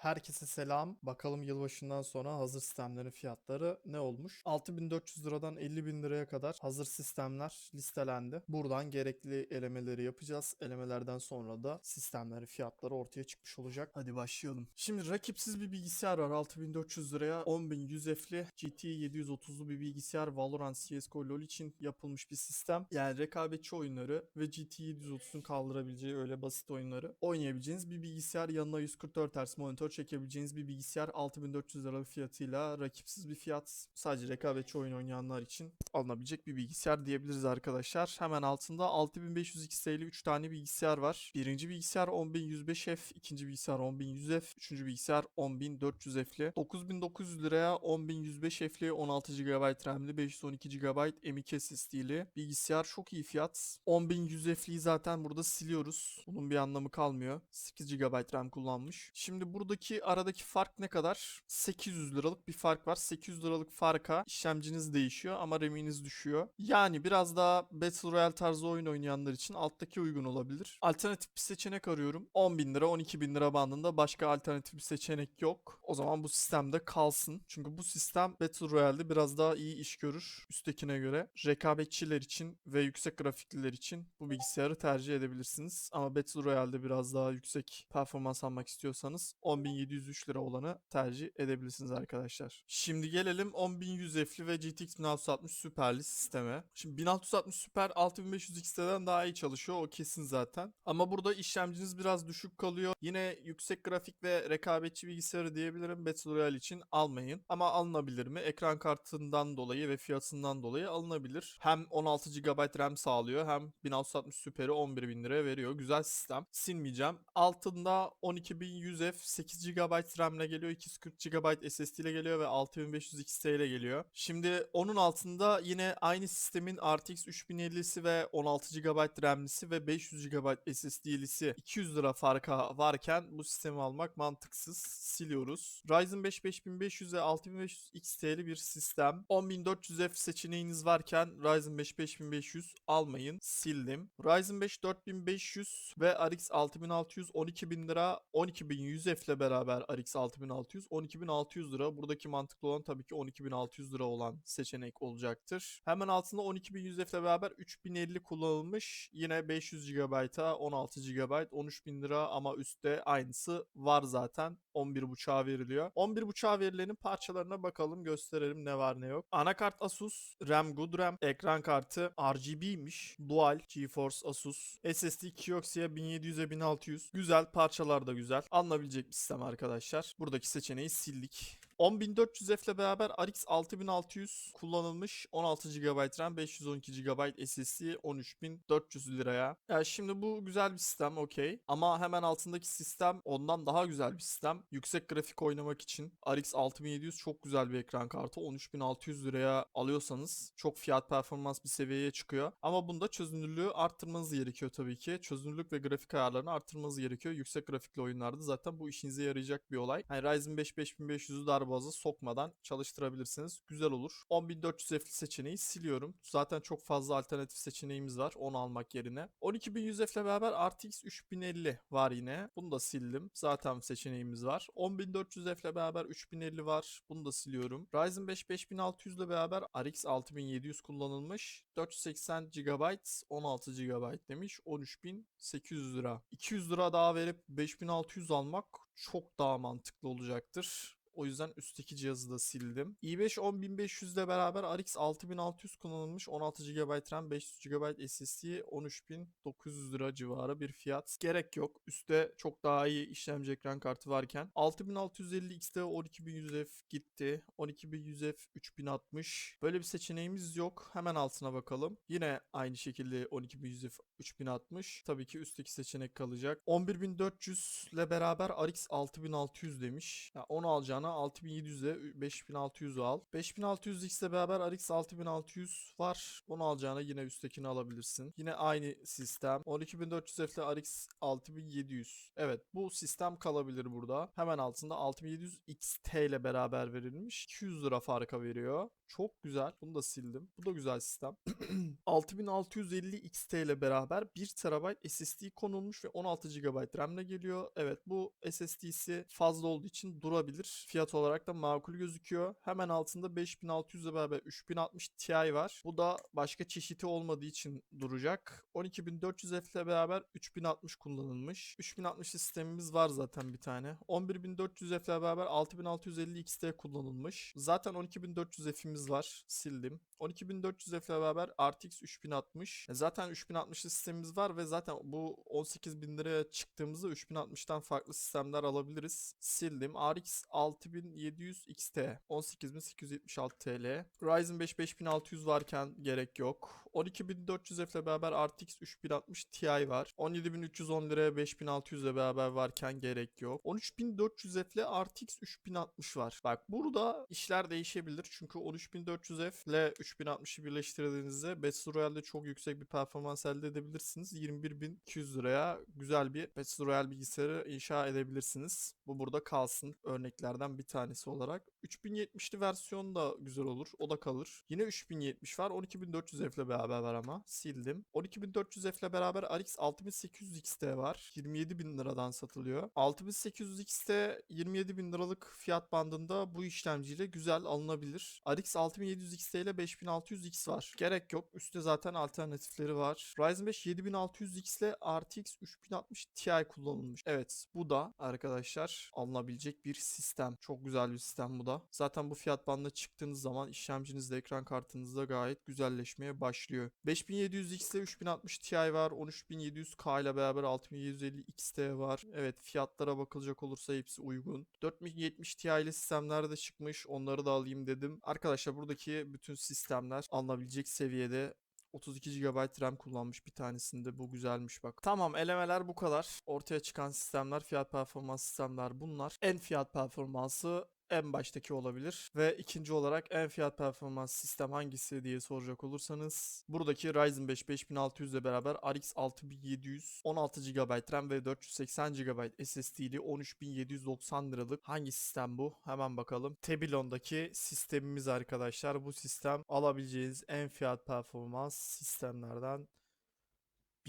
Herkese selam. Bakalım yılbaşından sonra hazır sistemlerin fiyatları ne olmuş? 6400 liradan 50 bin liraya kadar hazır sistemler listelendi. Buradan gerekli elemeleri yapacağız. Elemelerden sonra da sistemlerin fiyatları ortaya çıkmış olacak. Hadi başlayalım. Şimdi rakipsiz bir bilgisayar var 6400 liraya. 10100 F'li GT 730'lu bir bilgisayar Valorant, CSGO, LoL için yapılmış bir sistem. Yani rekabetçi oyunları ve GT 730'un kaldırabileceği öyle basit oyunları oynayabileceğiniz bir bilgisayar. Yanına 144 Hz monitör çekebileceğiniz bir bilgisayar 6400 lira fiyatıyla rakipsiz bir fiyat. Sadece rekabetçi oyun oynayanlar için alınabilecek bir bilgisayar diyebiliriz arkadaşlar. Hemen altında 6500 XT'li 3 tane bilgisayar var. Birinci bilgisayar 10105F, ikinci bilgisayar 10100F, üçüncü bilgisayar 10400F'li. 9900 liraya 10105F'li 16 GB RAM'li 512 GB M.2 SSD'li bilgisayar çok iyi fiyat. 10100F'liyi zaten burada siliyoruz. Bunun bir anlamı kalmıyor. 8 GB RAM kullanmış. Şimdi buradaki aradaki fark ne kadar? 800 liralık bir fark var. 800 liralık farka işlemciniz değişiyor ama RAM'iniz düşüyor. Yani biraz daha Battle Royale tarzı oyun oynayanlar için alttaki uygun olabilir. Alternatif bir seçenek arıyorum. 10 bin lira 12 bin lira bandında başka alternatif bir seçenek yok. O zaman bu sistemde kalsın. Çünkü bu sistem Battle Royale'de biraz daha iyi iş görür üsttekine göre. Rekabetçiler için ve yüksek grafikliler için bu bilgisayarı tercih edebilirsiniz. Ama Battle Royale'de biraz daha yüksek performans almak istiyorsanız 10.703 lira olanı tercih edebilirsiniz arkadaşlar. Şimdi gelelim 10.100 F'li ve GTX 1660 Super'li sisteme. Şimdi 1660 Super 6500 XT'den daha iyi çalışıyor o kesin zaten. Ama burada işlemciniz biraz düşük kalıyor. Yine yüksek grafik ve rekabetçi bilgisayarı diyebilirim Battle Royale için almayın. Ama alınabilir mi? Ekran kartından dolayı ve fiyatından dolayı alınabilir. Hem 16 GB RAM sağlıyor hem 1660 Super'i 11.000 liraya veriyor. Güzel sistem. Silmeyeceğim. Altında 12100F 8 GB RAM ile geliyor. 240 GB SSD ile geliyor ve 6500 XT ile geliyor. Şimdi onun altında yine aynı sistemin RTX 3050'si ve 16 GB RAM'lisi ve 500 GB SSD'lisi 200 lira farka varken bu sistemi almak mantıksız. Siliyoruz. Ryzen 5 5500 ve 6500 XT'li bir sistem. 10400F seçeneğiniz varken Ryzen 5 5500 almayın. Sildim. Ryzen 5 4500 ve RX 6600 12000 lira 12100F ile beraber RX 6600 12600 lira. Buradaki mantıklı olan tabii ki 12600 lira olan seçenek olacaktır. Hemen altında 12100F ile beraber 3050 kullanılmış. Yine 500 GB'a 16 GB 13000 lira ama üstte aynısı var zaten. 11.5'a veriliyor. 11.5'a verilenin parçalarına bakalım gösterelim ne var ne yok. Anakart Asus, RAM Good RAM, ekran kartı RGB'miş. Dual GeForce Asus, SSD Kioxia 1700'e 1600. Güzel parçalar da güzel. Alınabilecek bir sistem arkadaşlar. Buradaki seçeneği sildik. 10400F ile beraber RX 6600 kullanılmış 16 GB RAM 512 GB SSD 13400 liraya. Yani şimdi bu güzel bir sistem okey. Ama hemen altındaki sistem ondan daha güzel bir sistem. Yüksek grafik oynamak için RX 6700 çok güzel bir ekran kartı. 13600 liraya alıyorsanız çok fiyat performans bir seviyeye çıkıyor. Ama bunda çözünürlüğü arttırmanız gerekiyor tabii ki. Çözünürlük ve grafik ayarlarını arttırmanız gerekiyor. Yüksek grafikli oyunlarda zaten bu işinize yarayacak bir olay. Yani Ryzen 5 5500'ü darboğaza sokmadan çalıştırabilirsiniz. Güzel olur. 10400 F'li seçeneği siliyorum. Zaten çok fazla alternatif seçeneğimiz var onu almak yerine. 12100 F ile beraber RTX 3050 var yine. Bunu da sildim. Zaten seçeneğimiz var. 10400 F ile beraber 3050 var. Bunu da siliyorum. Ryzen 5 5600 ile beraber RX 6700 kullanılmış. 480 GB 16 GB demiş. 13800 lira. 200 lira daha verip 5600 almak çok daha mantıklı olacaktır. O yüzden üstteki cihazı da sildim. i5 10500 ile beraber RX 6600 kullanılmış 16 GB RAM 500 GB SSD 13900 lira civarı bir fiyat. Gerek yok. Üstte çok daha iyi işlemci ekran kartı varken 6650 X'de 12100F gitti. 12100F 3060. Böyle bir seçeneğimiz yok. Hemen altına bakalım. Yine aynı şekilde 12100F 3060. Tabii ki üstteki seçenek kalacak. 11400 ile beraber RX 6600 demiş. Ya onu alacağım alacağına 6700'e 5600'ü al. 5600X ile beraber RX 6600 var. Onu alacağına yine üsttekini alabilirsin. Yine aynı sistem. 12400F ile RX 6700. Evet bu sistem kalabilir burada. Hemen altında 6700 XT ile beraber verilmiş. 200 lira farka veriyor. Çok güzel. Bunu da sildim. Bu da güzel sistem. 6650 XT ile beraber 1 TB SSD konulmuş ve 16 GB RAM ile geliyor. Evet bu SSD'si fazla olduğu için durabilir. Fiyat olarak da makul gözüküyor. Hemen altında 5600 ile beraber 3060 Ti var. Bu da başka çeşiti olmadığı için duracak. 12400F ile beraber 3060 kullanılmış. 3060 sistemimiz var zaten bir tane. 11400F ile beraber 6650 XT kullanılmış. Zaten 12400F'imiz var. Sildim. 12400F ile beraber RTX 3060. E Zaten 3060 sistemimiz var ve zaten bu 18000 liraya çıktığımızda 3060'tan farklı sistemler alabiliriz. Sildim. RX 6700 XT 18876 TL. Ryzen 5 5600 varken gerek yok. 12400F ile beraber RTX 3060 Ti var. 17310 liraya 5600 ile beraber varken gerek yok. 13400F ile RTX 3060 var. Bak burada işler değişebilir. Çünkü 13400F ile 3060'ı birleştirdiğinizde Battle Royale'de çok yüksek bir performans elde edebilirsiniz. 21200 liraya güzel bir Battle Royale bilgisayarı inşa edebilirsiniz. Bu burada kalsın örneklerden bir tanesi olarak. 3070'li versiyon da güzel olur. O da kalır. Yine 3070 var. 12400F ile beraber var ama sildim. 12400F ile beraber RX 6800 XT var. 27000 liradan satılıyor. 6800 XT 27000 liralık fiyat bandında bu işlemciyle güzel alınabilir. RX 6700 XT ile 5600 X var. Gerek yok. Üstte zaten alternatifleri var. Ryzen 5 7600 X ile RTX 3060 Ti kullanılmış. Evet bu da arkadaşlar alınabilecek bir sistem. Çok güzel bir sistem bu da. Zaten bu fiyat bandına çıktığınız zaman işlemcinizde ekran kartınızda gayet güzelleşmeye başlıyor. 5700 X ile 3060 Ti var. 13700K ile beraber 6750 XT var. Evet fiyatlara bakılacak olursa hepsi uygun. 4070 Ti ile sistemler de çıkmış. Onları da alayım dedim. Arkadaşlar buradaki bütün sistemler alınabilecek seviyede 32 GB RAM kullanmış bir tanesinde. Bu güzelmiş bak. Tamam elemeler bu kadar. Ortaya çıkan sistemler, fiyat performans sistemler bunlar. En fiyat performansı en baştaki olabilir. Ve ikinci olarak en fiyat performans sistem hangisi diye soracak olursanız buradaki Ryzen 5 5600 ile beraber RX 6700 16 GB RAM ve 480 GB SSD'li 13790 liralık hangi sistem bu? Hemen bakalım. Tebilon'daki sistemimiz arkadaşlar. Bu sistem alabileceğiniz en fiyat performans sistemlerden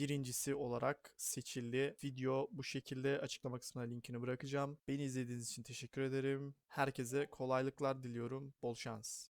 birincisi olarak seçildi. Video bu şekilde açıklama kısmına linkini bırakacağım. Beni izlediğiniz için teşekkür ederim. Herkese kolaylıklar diliyorum. Bol şans.